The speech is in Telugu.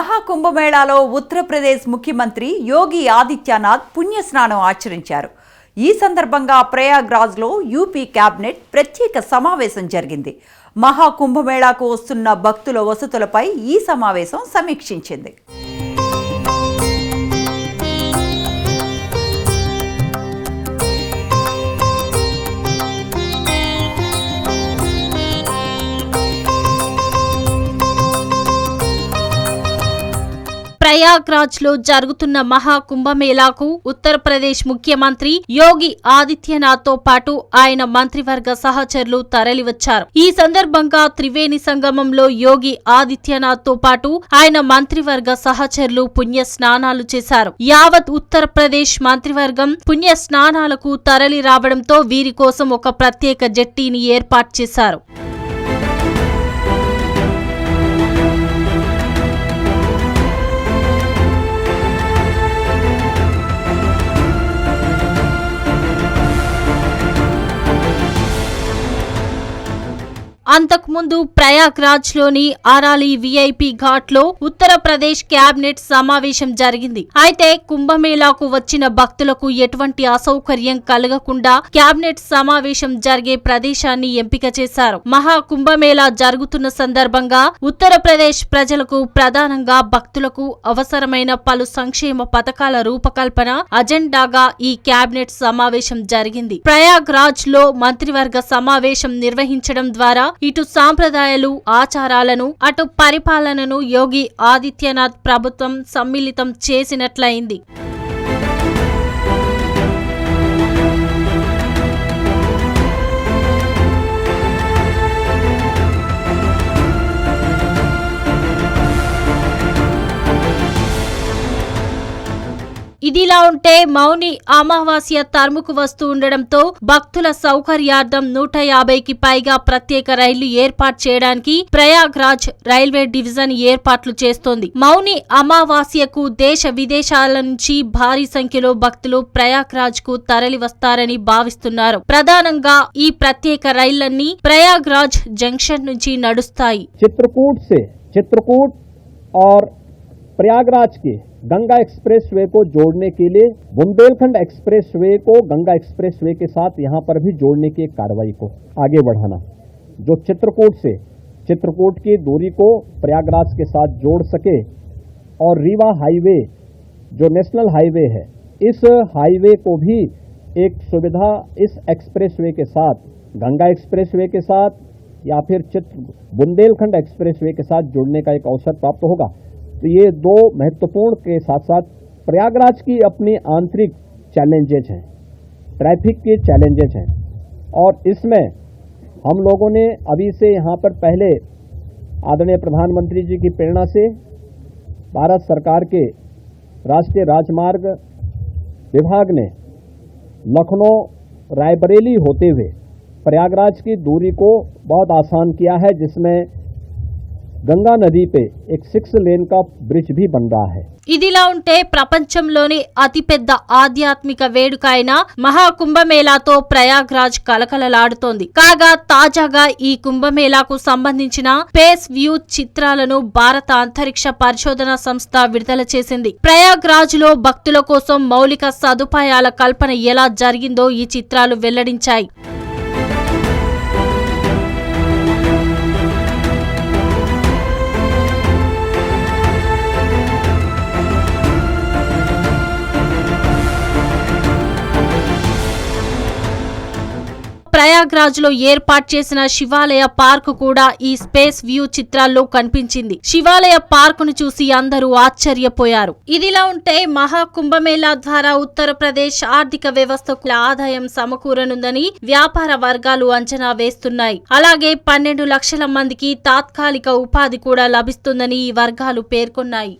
మహాకుంభమేళాలో ఉత్తరప్రదేశ్ ముఖ్యమంత్రి యోగి ఆదిత్యనాథ్ పుణ్యస్నానం ఆచరించారు. ఈ సందర్భంగా ప్రయాగ్రాజ్లో యూపీ క్యాబినెట్ ప్రత్యేక సమావేశం జరిగింది. మహాకుంభమేళాకు వస్తున్న భక్తుల వసతులపై ఈ సమావేశం సమీక్షించింది. ప్రయాగ్రాజ్లో జరుగుతున్న మహా కుంభమేళాకు ఉత్తరప్రదేశ్ ముఖ్యమంత్రి యోగి ఆదిత్యనాథ్తో పాటు ఆయన మంత్రివర్గ సహచరులు తరలివచ్చారు. ఈ సందర్భంగా త్రివేణి సంగమంలో యోగి ఆదిత్యనాథ్తో పాటు ఆయన మంత్రివర్గ సహచరులు పుణ్య స్నానాలు చేశారు. యావత్ ఉత్తరప్రదేశ్ మంత్రివర్గం పుణ్య స్నానాలకు తరలి రావడంతో వీరి కోసం ఒక ప్రత్యేక జట్టీని ఏర్పాటు చేశారు. అంతకుముందు ప్రయాగ్రాజ్లోని అరాలి విఐపి ఘాట్లో ఉత్తరప్రదేశ్ క్యాబినెట్ సమావేశం జరిగింది. అయితే కుంభమేళాకు వచ్చిన భక్తులకు ఎటువంటి అసౌకర్యం కలగకుండా క్యాబినెట్ సమావేశం జరిగే ప్రదేశాన్ని ఎంపిక చేశారు. మహా కుంభమేళా జరుగుతున్న సందర్భంగా ఉత్తరప్రదేశ్ ప్రజలకు ప్రధానంగా భక్తులకు అవసరమైన పలు సంక్షేమ పథకాల రూపకల్పన అజెండాగా ఈ క్యాబినెట్ సమావేశం జరిగింది. ప్రయాగ్రాజ్లో మంత్రివర్గ సమావేశం నిర్వహించడం ద్వారా ఇటు సాంప్రదాయాలు ఆచారాలను అటు పరిపాలనను యోగి ఆదిత్యనాథ్ ప్రభుత్వం సమ్మిళితం చేసినట్లయింది. ఇదిలా ఉంటే మౌని అమావాస్య తరుముకు వస్తూ ఉండడంతో భక్తుల సౌకర్యార్థం నూట యాభైకి పైగా ప్రత్యేక రైళ్లు ఏర్పాటు చేయడానికి ప్రయాగ్రాజ్ రైల్వే డివిజన్ ఏర్పాట్లు చేస్తోంది మౌని అమావాస్యకు దేశ విదేశాల నుంచి భారీ సంఖ్యలో భక్తులు ప్రయాగ్రాజ్ కు తరలి వస్తారని భావిస్తున్నారు ప్రధానంగా ఈ ప్రత్యేక రైళ్లన్నీ ప్రయాగ్రాజ్ జంక్షన్ నుంచి నడుస్తాయి चित्रकूट से चित्रकूट और प्रयागराज के गंगा एक्सप्रेसवे को जोड़ने के लिए, बुंदेलखंड एक्सप्रेसवे को गंगा एक्सप्रेसवे के साथ यहाँ पर भी जोड़ने की कार्रवाई को आगे बढ़ाना। जो चित्रकूट से, चित्रकूट की दूरी को प्रयागराज के साथ जोड़ सके और रीवा हाईवे, जो नेशनल हाईवे है, इस हाईवे को भी एक सुविधा इस एक्सप्रेसवे के साथ, गंगा एक्सप्रेसवे के साथ या फिर चित्र, बुंदेलखंड एक्सप्रेसवे के साथ जुड़ने का एक अवसर प्राप्त होगा। तो ये दो महत्वपूर्ण के साथ साथ प्रयागराज की अपनी आंतरिक चैलेंजेज हैं, ट्रैफ़िक के चैलेंजेज हैं। और इसमें हम लोगों ने अभी से यहाँ पर पहले आदरणीय प्रधानमंत्री जी की प्रेरणा से भारत सरकार के राष्ट्रीय राजमार्ग विभाग ने लखनऊ, रायबरेली होते हुए प्रयागराज की दूरी को बहुत आसान किया है, जिसमें గంగా నదిపై ఎక్ సిక్స్ లేన్ కా బ్రిడ్జ్ భీ బన్ రా హై. ఇదిలా ఉంటే ప్రపంచంలోని అతిపెద్ద ఆధ్యాత్మిక వేడుక అయిన మహాకుంభమేళాతో ప్రయాగ్రాజ్ కలకలలాడుతోంది. కాగా తాజాగా ఈ కుంభమేళాకు సంబంధించిన పేస్ వ్యూ చిత్రాలను భారత అంతరిక్ష పరిశోధన సంస్థ విడుదల చేసింది. ప్రయాగ్రాజ్లో భక్తుల కోసం మౌలిక సదుపాయాల కల్పన ఎలా జరిగిందో ఈ చిత్రాలు వెల్లడించాయి. ప్రయాగ్రాజ్లో ఏర్పాటు చేసిన శివాలయ పార్క్ కూడా ఈ స్పేస్ వ్యూ చిత్రాల్లో కనిపించింది. శివాలయ పార్క్ను చూసి అందరూ ఆశ్చర్యపోయారు. ఇదిలా ఉంటే మహా కుంభమేళా ద్వారా ఉత్తరప్రదేశ్ ఆర్థిక వ్యవస్థకు ఆదాయం సమకూరనుందని వ్యాపార వర్గాలు అంచనా వేస్తున్నాయి. అలాగే పన్నెండు లక్షల మందికి తాత్కాలిక ఉపాధి కూడా లభిస్తుందని ఈ వర్గాలు పేర్కొన్నాయి.